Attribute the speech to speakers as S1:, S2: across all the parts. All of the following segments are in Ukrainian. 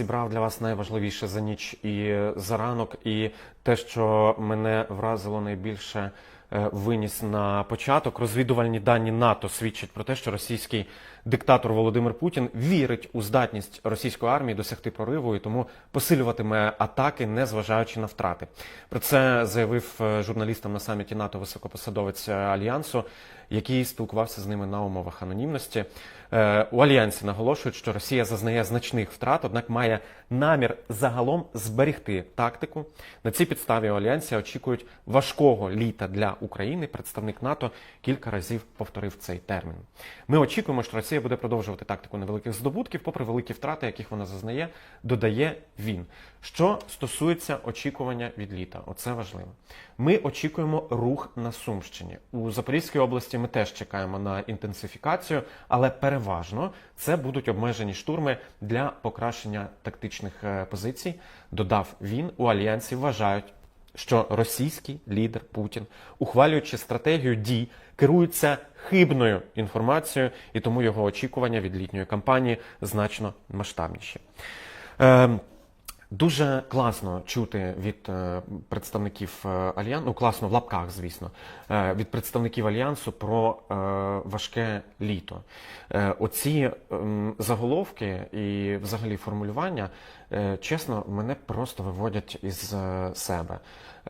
S1: зібрав для вас найважливіше за ніч і за ранок, і те, що мене вразило найбільше, е, виніс на початок. Розвідувальні дані НАТО свідчать про те, що російський диктатор Володимир Путін вірить у здатність російської армії досягти прориву і тому посилюватиме атаки, незважаючи на втрати. Про це заявив е, журналістам на саміті НАТО високопосадовець альянсу, який спілкувався з ними на умовах анонімності. Е, У альянсі наголошують, що Росія зазнає значних втрат, однак має намір загалом зберегти тактику. На цій підставі у альянсі очікують важкого літа для України. Представник НАТО кілька разів повторив цей термін. Ми очікуємо, що Росія буде продовжувати тактику невеликих здобутків, попри великі втрати, яких вона зазнає, додає він. Що стосується очікування від літа, оце важливо. Ми очікуємо рух на Сумщині. У Запорізькій області ми теж чекаємо на інтенсифікацію, але переважно це будуть обмежені штурми для покращення тактичних е, позицій. Додав він у альянсі. Вважають, що російський лідер Путін, ухвалюючи стратегію дій, керується хибною інформацією, і тому його очікування від літньої кампанії значно масштабніші. Дуже класно чути від е, представників е, альянсу, ну класно в лапках, звісно, е, від представників альянсу про важке літо. Оці ем, заголовки і взагалі формулювання, чесно, мене просто виводять із е, себе.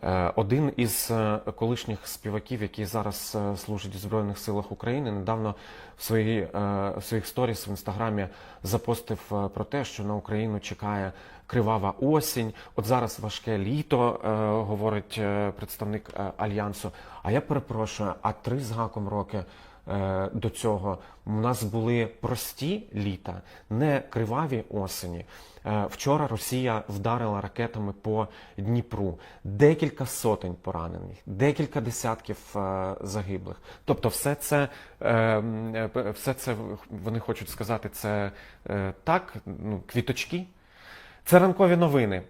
S1: Е, Один із е, колишніх співаків, який зараз е, служить у Збройних силах України, недавно в, свої, е, в своїх сторіс в інстаграмі запостив е, про те, що на Україну чекає кривава осінь. От зараз важке літо, е, говорить е, представник е, альянсу. А я перепрошую, а три з гаком роки. Е, До цього у нас були прості літа, не криваві осені. Е, Вчора Росія вдарила ракетами по Дніпру. Декілька сотень поранених, декілька десятків е, загиблих. Тобто, все це, все це вони хочуть сказати, це так, ну, квіточки. Це ранкові новини.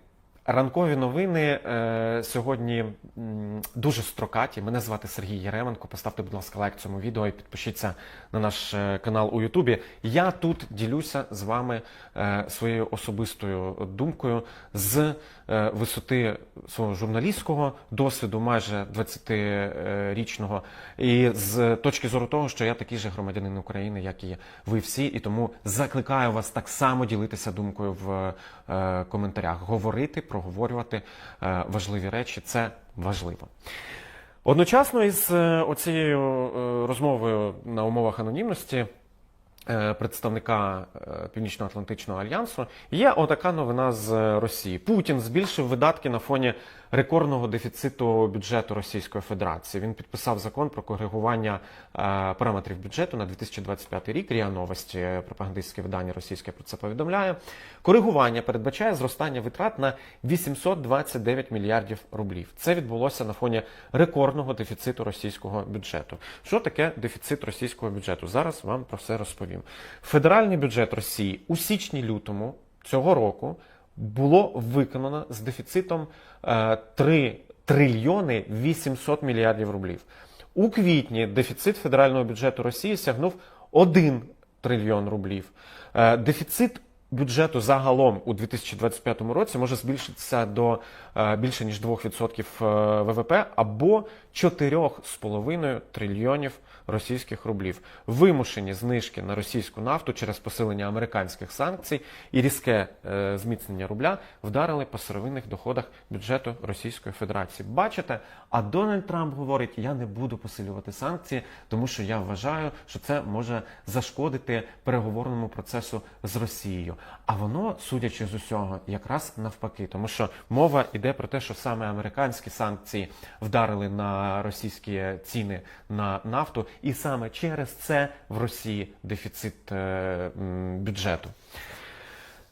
S1: Ранкові новини е, сьогодні м, дуже строкаті. Мене звати Сергій Єременко. Поставте, будь ласка, лайк цьому відео і підпишіться на наш е, канал у Ютубі. Я тут ділюся з вами е, своєю особистою думкою з е, висоти свого журналістського досвіду, майже 20-річного, і з точки зору того, що я такий же громадянин України, як і ви всі, і тому закликаю вас так само ділитися думкою в е, коментарях, говорити, проговорювати е, важливі речі. Це важливо. Одночасно із е, оцією е, розмовою на умовах анонімності представника Північно-Атлантичного альянсу є отака новина з Росії. Путін збільшив видатки на фоні рекордного дефіциту бюджету Російської Федерації. Він підписав закон про коригування е, параметрів бюджету на 2025 рік. Ріа Новості, е, пропагандистське видання російське про це повідомляє. Коригування передбачає зростання витрат на 829 мільярдів рублів. Це відбулося на фоні рекордного дефіциту російського бюджету. Що таке дефіцит російського бюджету? Зараз вам про все розповім. Федеральний бюджет Росії у січні-лютому цього року було виконано з дефіцитом е, 3 трильйони 800 мільярдів рублів. У квітні дефіцит федерального бюджету Росії сягнув 1 трильйон рублів. Е, Дефіцит бюджету загалом у 2025 році може збільшитися до е, більше ніж 2% е, ВВП або 4,5 трильйонів російських рублів. Вимушені знижки на російську нафту через посилення американських санкцій і різке е, зміцнення рубля вдарили по сировинних доходах бюджету Російської Федерації. Бачите, а Дональд Трамп говорить: я не буду посилювати санкції, тому що я вважаю, що це може зашкодити переговорному процесу з Росією. А воно, судячи з усього, якраз навпаки, тому що мова йде про те, що саме американські санкції вдарили на російські ціни на нафту, і саме через це в Росії дефіцит е, бюджету.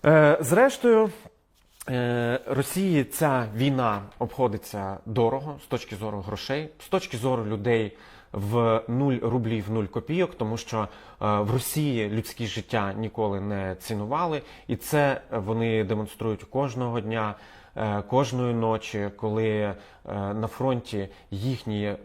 S1: Е, зрештою. Е, Росії ця війна обходиться дорого з точки зору грошей, з точки зору людей в 0 рублів 0 копійок, тому що е, в Росії людські життя ніколи не цінували, і це вони демонструють кожного дня. е, кожної ночі, коли на фронті їхні е,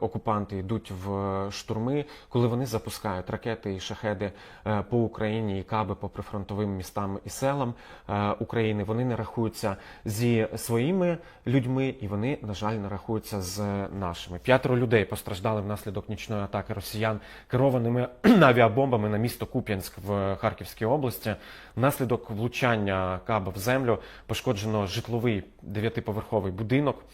S1: окупанти йдуть в штурми, коли вони запускають ракети і шахеди е, по Україні і каби по прифронтовим містам і селам е, України, вони не рахуються зі своїми людьми, і вони, на жаль, не рахуються з нашими. П'ятеро людей постраждали внаслідок нічної атаки росіян керованими авіабомбами на місто Куп'янськ в Харківській області. Внаслідок влучання каба в землю пошкоджено житловий дев'ятиповерховий будинок.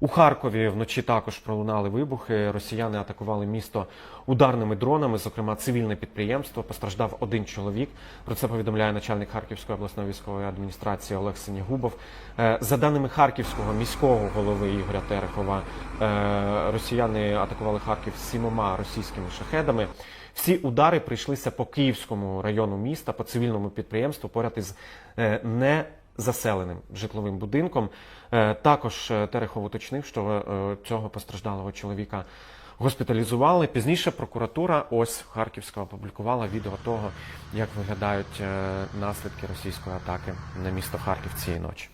S1: У Харкові вночі також пролунали вибухи. Росіяни атакували місто ударними дронами, зокрема цивільне підприємство. Постраждав один чоловік. Про це повідомляє начальник Харківської обласної військової адміністрації Олег Синігубов. Е, За даними Харківського міського голови Ігоря Терехова, е, росіяни атакували Харків сімома російськими шахедами. Всі удари прийшлися по Київському району міста, по цивільному підприємству, поряд із е, не заселеним житловим будинком. Е, Також е, Терехов уточнив, що е, цього постраждалого чоловіка госпіталізували. Пізніше прокуратура ось Харківська опублікувала відео того, як виглядають наслідки російської атаки на місто Харків цієї ночі.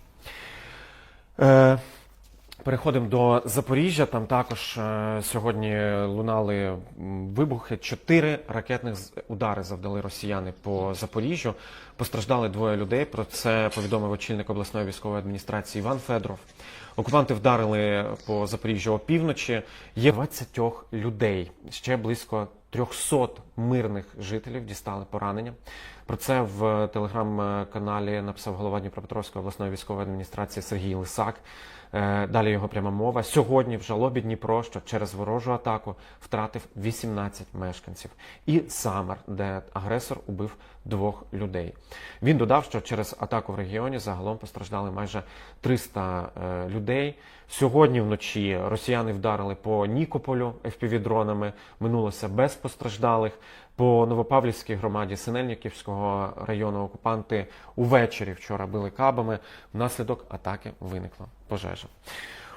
S1: Переходимо до Запоріжжя. Там також е, сьогодні лунали вибухи. Чотири ракетних удари завдали росіяни по Запоріжжю. Постраждали двоє людей. Про це повідомив очільник обласної військової адміністрації Іван Федоров. Окупанти вдарили по Запоріжжю опівночі. Є 20 людей. Ще близько 300 мирних жителів дістали поранення. Про це в телеграм-каналі написав голова Дніпропетровської обласної військової адміністрації Сергій Лисак. Е, Далі його пряма мова. Сьогодні в жалобі Дніпро, що через ворожу атаку втратив 18 мешканців. І Самар, де агресор убив двох людей. Він додав, що через атаку в регіоні загалом постраждали майже 300 е, людей. Сьогодні вночі росіяни вдарили по Нікополю FPV-дронами, минулося без постраждалих. По Новопавлівській громаді Синельниківського району окупанти увечері вчора били кабами. Внаслідок атаки виникла пожежа.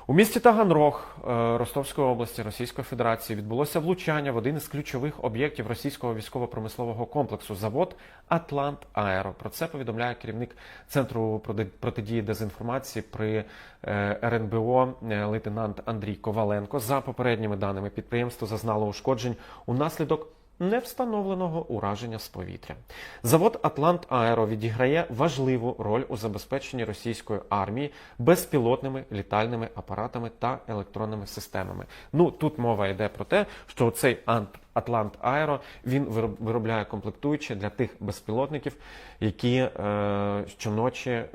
S1: У місті Таганрог е, Ростовської області Російської Федерації відбулося влучання в один із ключових об'єктів російського військово-промислового комплексу завод Атлант Аеро. Про це повідомляє керівник центру проти- протидії дезінформації при е, РНБО е, лейтенант Андрій Коваленко. За попередніми даними підприємство зазнало ушкоджень унаслідок невстановленого ураження з повітря. Завод Атлант Аеро відіграє важливу роль у забезпеченні російської армії безпілотними літальними апаратами та електронними системами. Ну тут мова йде про те, що цей Ант. Атлант Аеро він вироб- виробляє комплектуючі для тих безпілотників, які е, щоночі е,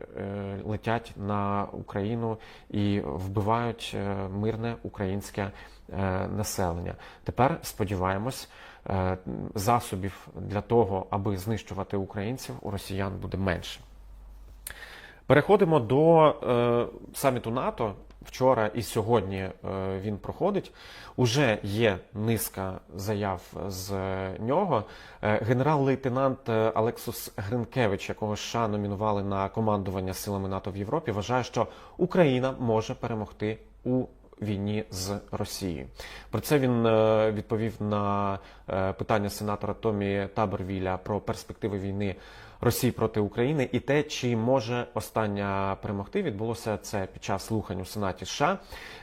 S1: летять на Україну і вбивають е, мирне українське е, населення. Тепер сподіваємось, засобів для того, аби знищувати українців, у росіян буде менше. Переходимо до е, саміту НАТО. Вчора і сьогодні е, він проходить. Уже є низка заяв з нього. Е, генерал-лейтенант е, Алексус Гринкевич, якого США номінували на командування силами НАТО в Європі, вважає, що Україна може перемогти у війні з Росією. Про це він е, відповів на е, питання сенатора Томі Табервіля про перспективи війни Росії проти України і те, чи може остання перемогти, відбулося це під час слухань у Сенаті США.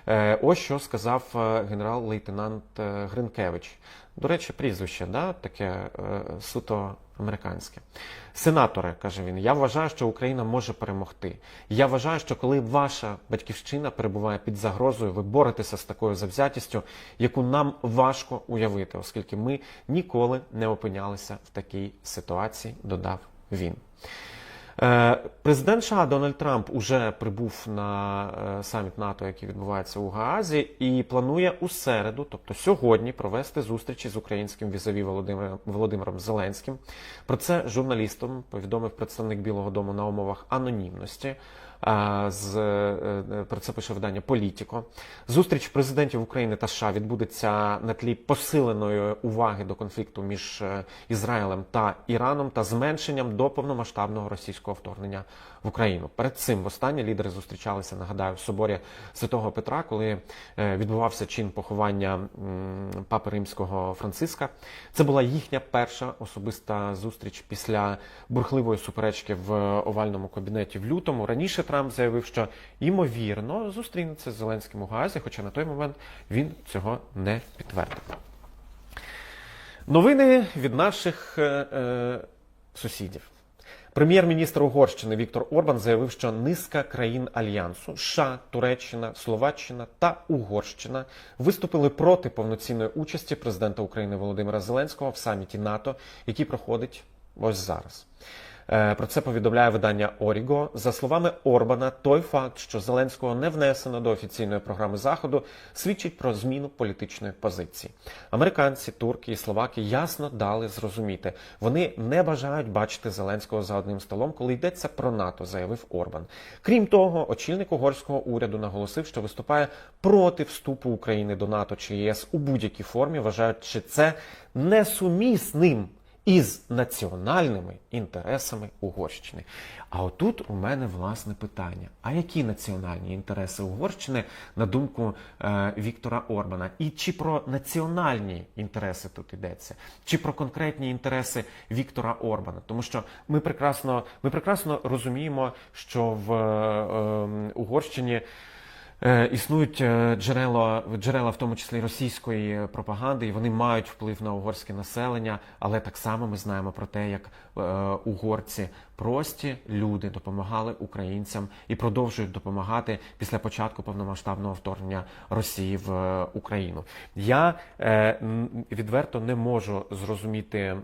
S1: Е, Ось що сказав генерал-лейтенант Гринкевич. До речі, прізвище, да, таке суто американське. Сенатори, каже він, я вважаю, що Україна може перемогти. Я вважаю, що коли ваша батьківщина перебуває під загрозою, ви боретеся з такою завзятістю, яку нам важко уявити, оскільки ми ніколи не опинялися в такій ситуації, додав він. Е, Президент США Дональд Трамп уже прибув на е, саміт НАТО, який відбувається у Гаазі, і планує у середу, тобто сьогодні, провести зустрічі з українським візаві Володимиром, Володимиром Зеленським. Про це журналістам повідомив представник Білого Дому на умовах анонімності. З е, е, про це пише видання Політіко. Зустріч президентів України та США відбудеться на тлі посиленої уваги до конфлікту між Ізраїлем та Іраном та зменшенням до повномасштабного російського російського вторгнення в Україну. Перед цим востаннє лідери зустрічалися, нагадаю, в соборі Святого Петра, коли е, відбувався чин поховання папи римського Франциска. Це була їхня перша особиста зустріч після бурхливої суперечки в овальному кабінеті в лютому. Раніше Трамп заявив, що ймовірно зустрінеться з Зеленським у Гаазі, хоча на той момент він цього не підтвердив. Новини від наших е, е, сусідів. Прем'єр-міністр Угорщини Віктор Орбан заявив, що низка країн альянсу США, Туреччина, Словаччина та Угорщина виступили проти повноцінної участі президента України Володимира Зеленського в саміті НАТО, який проходить ось зараз. Е, Про це повідомляє видання Оріго. За словами Орбана, той факт, що Зеленського не внесено до офіційної програми заходу, свідчить про зміну політичної позиції. Американці, турки і словаки ясно дали зрозуміти, вони не бажають бачити Зеленського за одним столом, коли йдеться про НАТО, заявив Орбан. Крім того, очільник угорського уряду наголосив, що виступає проти вступу України до НАТО чи ЄС у будь-якій формі, вважаючи це несумісним із національними інтересами Угорщини. А отут у мене власне питання: а які національні інтереси Угорщини на думку е, Віктора Орбана? І чи про національні інтереси тут йдеться, чи про конкретні інтереси Віктора Орбана? Тому що ми прекрасно, ми прекрасно розуміємо, що в е, е, Угорщині. Е, Існують е, джерела, джерела, в тому числі російської пропаганди, і вони мають вплив на угорське населення. Але так само ми знаємо про те, як е, угорці прості люди допомагали українцям і продовжують допомагати після початку повномасштабного вторгнення Росії в е, Україну. Я е, відверто не можу зрозуміти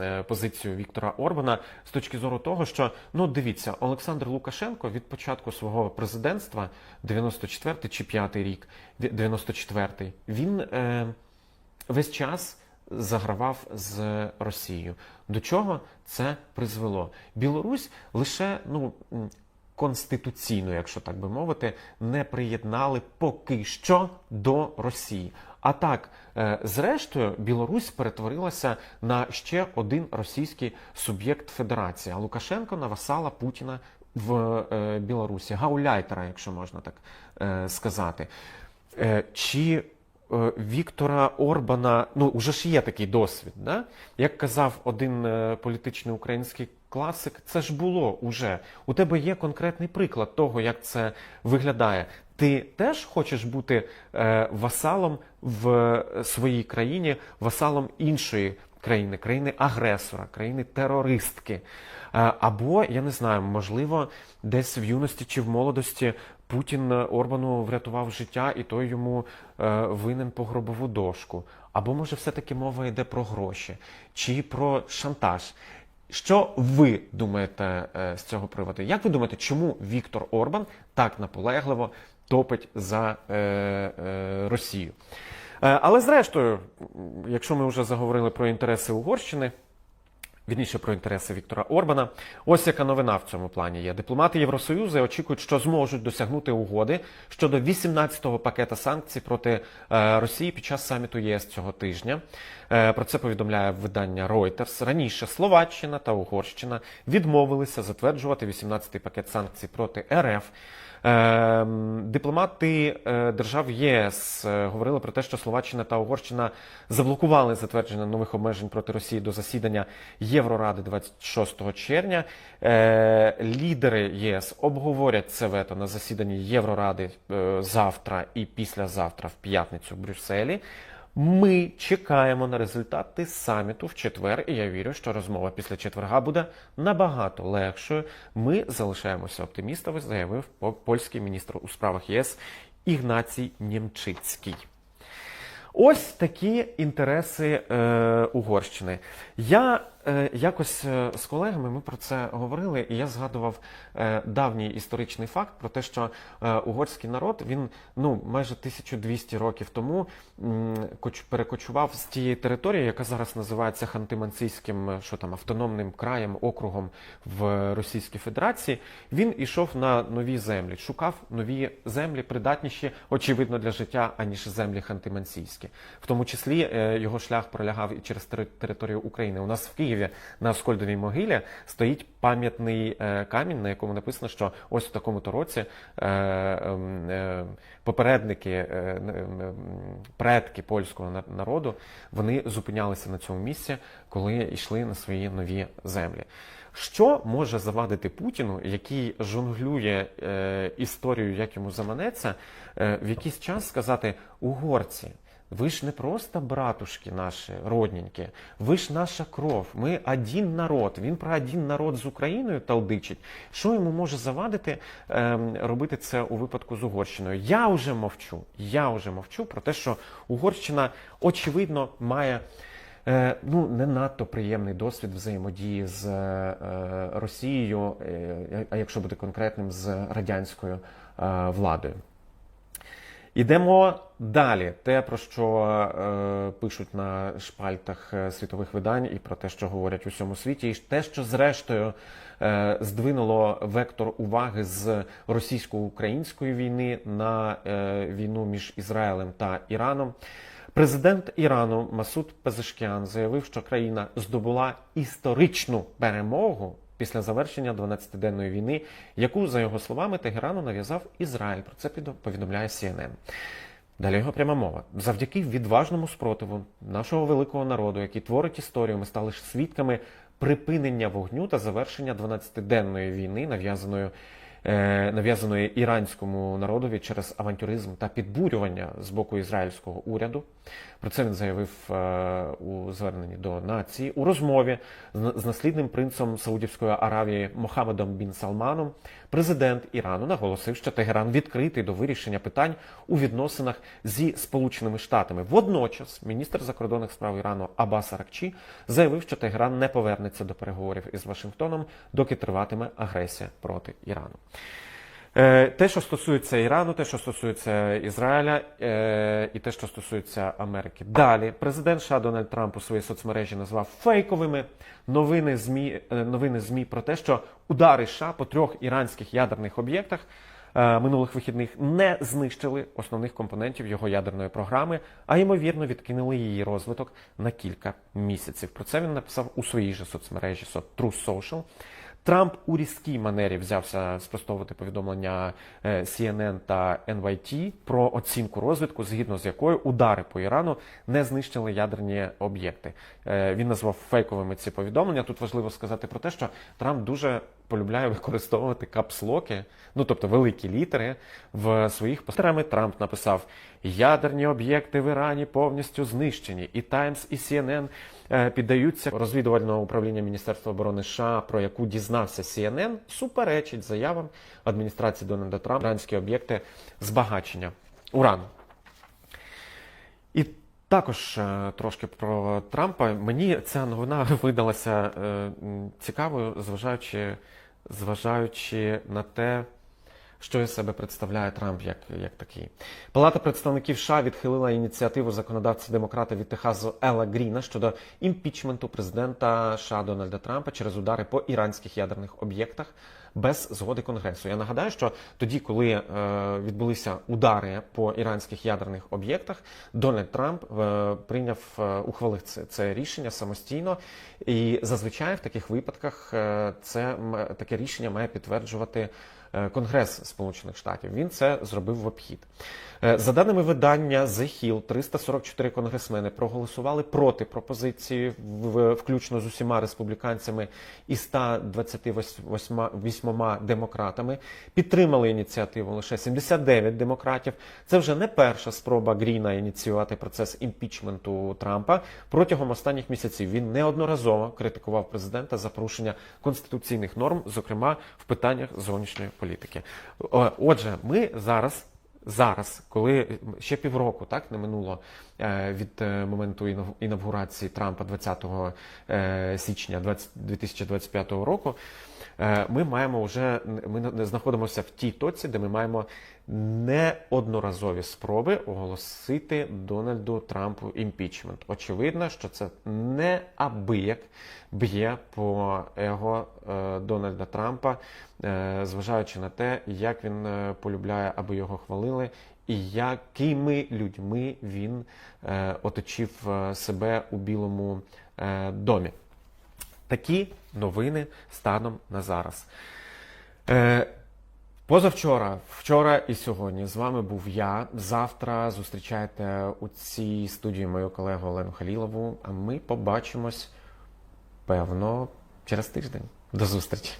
S1: е, позицію Віктора Орбана з точки зору того, що ну дивіться, Олександр Лукашенко від початку свого президентства, 94 чи 5 рік, 94 він е, весь час загравав з Росією. До чого це призвело? Білорусь лише ну. Конституційно, якщо так би мовити, не приєднали поки що до Росії. А так, е, зрештою, Білорусь перетворилася на ще один російський суб'єкт федерації, а Лукашенко на васала Путіна в е, Білорусі, гауляйтера, якщо можна так е, сказати. Е, Чи Віктора Орбана, ну уже ж є такий досвід, да? як казав один політичний український класик, це ж було уже. У тебе є конкретний приклад того, як це виглядає. Ти теж хочеш бути васалом в своїй країні, васалом іншої країни, країни-агресора, країни-терористки. Е, Або, я не знаю, можливо, десь в юності чи в молодості Путін е, Орбану врятував життя, і той йому е, винен по гробову дошку. Або, може, все-таки мова йде про гроші чи про шантаж. Що ви думаєте з цього приводу? Як ви думаєте, чому Віктор Орбан так наполегливо топить за е, е, Росію? Е, але зрештою, якщо ми вже заговорили про інтереси Угорщини, Вірніше про інтереси Віктора Орбана. Ось яка новина в цьому плані є. Дипломати Євросоюзу очікують, що зможуть досягнути угоди щодо 18-го пакета санкцій проти е, Росії під час саміту ЄС цього тижня. Е, Про це повідомляє видання Reuters. Раніше Словаччина та Угорщина відмовилися затверджувати 18-й пакет санкцій проти РФ. Е, Дипломати е, держав ЄС е, говорили про те, що Словаччина та Угорщина заблокували затвердження нових обмежень проти Росії до засідання Євроради 26 червня. Е, Лідери ЄС обговорять це вето на засіданні Євроради завтра і післязавтра в п'ятницю в Брюсселі. Ми чекаємо на результати саміту в четвер, і я вірю, що розмова після четверга буде набагато легшою. Ми залишаємося оптимістами, заявив польський міністр у справах ЄС Ігнацій Нємчицький. Ось такі інтереси е, Угорщини. Я якось е, з колегами ми про це говорили, і я згадував е, давній історичний факт про те, що е, угорський народ він ну майже 1200 років тому перекочував з тієї території, яка зараз називається Ханти-Мансійським е, що там автономним краєм, округом в Російській Федерації. Він ішов на нові землі, шукав нові землі, придатніші, очевидно, для життя, аніж землі Ханти-Мансійські. В тому числі е, його шлях пролягав і через тери- територію України. У нас в Києві Києві на Аскольдовій могилі стоїть пам'ятний е, камінь, на якому написано, що ось в такому-то році е, ем, е, попередники, е, м, м, предки польського народу, вони зупинялися на цьому місці, коли йшли на свої нові землі. Що може завадити Путіну, який жонглює історію, як йому заманеться, в якийсь час сказати угорці? Ви ж не просто братушки наші, родненькі, ви ж наша кров, ми один народ. Він про один народ з Україною талдичить. Що йому може завадити ем, робити це у випадку з Угорщиною? Я вже мовчу. Я вже мовчу про те, що Угорщина очевидно має. Е, ну, не надто приємний досвід взаємодії з е, Росією, е, а якщо бути конкретним, з радянською владою. Ідемо далі. Те, про що е, пишуть на шпальтах е, світових видань, і про те, що говорять у всьому світі, і те, що зрештою е, здвинуло вектор уваги з російсько-української війни на е, війну між Ізраїлем та Іраном. Президент Ірану Масуд Пезешкіан заявив, що країна здобула історичну перемогу після завершення 12-денної війни, яку, за його словами, Тегерану нав'язав Ізраїль. Про це повідомляє CNN. Далі його пряма мова. Завдяки відважному спротиву нашого великого народу, який творить історію, ми стали свідками припинення вогню та завершення 12-денної війни, нав'язаної нав'язаної іранському народові через авантюризм та підбурювання з боку ізраїльського уряду. Про це він заявив е, у зверненні до нації у розмові з, наслідним принцем Саудівської Аравії Мохаммедом Бін Салманом. Президент Ірану наголосив, що Тегеран відкритий до вирішення питань у відносинах зі Сполученими Штатами. Водночас міністр закордонних справ Ірану Аббас Аракчі заявив, що Тегеран не повернеться до переговорів із Вашингтоном, доки триватиме агресія проти Ірану. Е, Те, що стосується Ірану, те, що стосується Ізраїля, е, і те, що стосується Америки. Далі президент США Дональд Трамп у своїй соцмережі назвав фейковими новини ЗМІ, е, новини ЗМІ про те, що удари США по трьох іранських ядерних об'єктах минулих вихідних не знищили основних компонентів його ядерної програми, а ймовірно відкинули її розвиток на кілька місяців. Про це він написав у своїй же соцмережі со- True Social. Трамп у різкій манері взявся спростовувати повідомлення е, CNN та NYT про оцінку розвитку, згідно з якою удари по Ірану не знищили ядерні об'єкти. Е, Він назвав фейковими ці повідомлення. Тут важливо сказати про те, що Трамп дуже полюбляє використовувати капслоки, ну тобто великі літери в своїх постерами. Трамп написав: ядерні об'єкти в Ірані повністю знищені. І Times, і CNN е, піддаються розвідувального управління Міністерства оборони США, про яку дізнався CNN, суперечить заявам адміністрації Дональда Трампа іранські об'єкти збагачення урану. І також е, трошки про Трампа. Мені ця новина видалася е, цікавою, зважаючи, зважаючи на те, що із себе представляє Трамп як, як такий. Палата представників США відхилила ініціативу законодавця демократа від Техасу Ела Гріна щодо імпічменту президента США Дональда Трампа через удари по іранських ядерних об'єктах без згоди Конгресу. Я нагадаю, що тоді, коли е, відбулися удари по іранських ядерних об'єктах, Дональд Трамп е, прийняв е, ухвалив це, це рішення самостійно, і зазвичай в таких випадках е, це таке рішення має підтверджувати. Конгрес Сполучених Штатів він це зробив в обхід. Е, За даними видання The Hill, 344 конгресмени проголосували проти пропозиції, включно з усіма республіканцями і 128 демократами. Підтримали ініціативу лише 79 демократів. Це вже не перша спроба Гріна ініціювати процес імпічменту Трампа. Протягом останніх місяців він неодноразово критикував президента за порушення конституційних норм, зокрема в питаннях зовнішньої політики. Отже, ми зараз. Зараз, коли ще півроку так не минуло е, від е, моменту інав- інавгурації Трампа 20 е, січня 20 2025 року, е, ми маємо вже ми на- знаходимося в тій точці, де ми маємо неодноразові спроби оголосити Дональду Трампу імпічмент. Очевидно, що це неабияк б'є по его е, Дональда Трампа, е, зважаючи на те, як він е, полюбляє, аби його хвалили, і якими людьми він е, оточив себе у Білому е, домі. Такі новини станом на зараз. Позавчора, вчора і сьогодні з вами був я. Завтра зустрічайте у цій студії мою колегу Олену Халілову. А ми побачимось, певно, через тиждень. До зустрічі!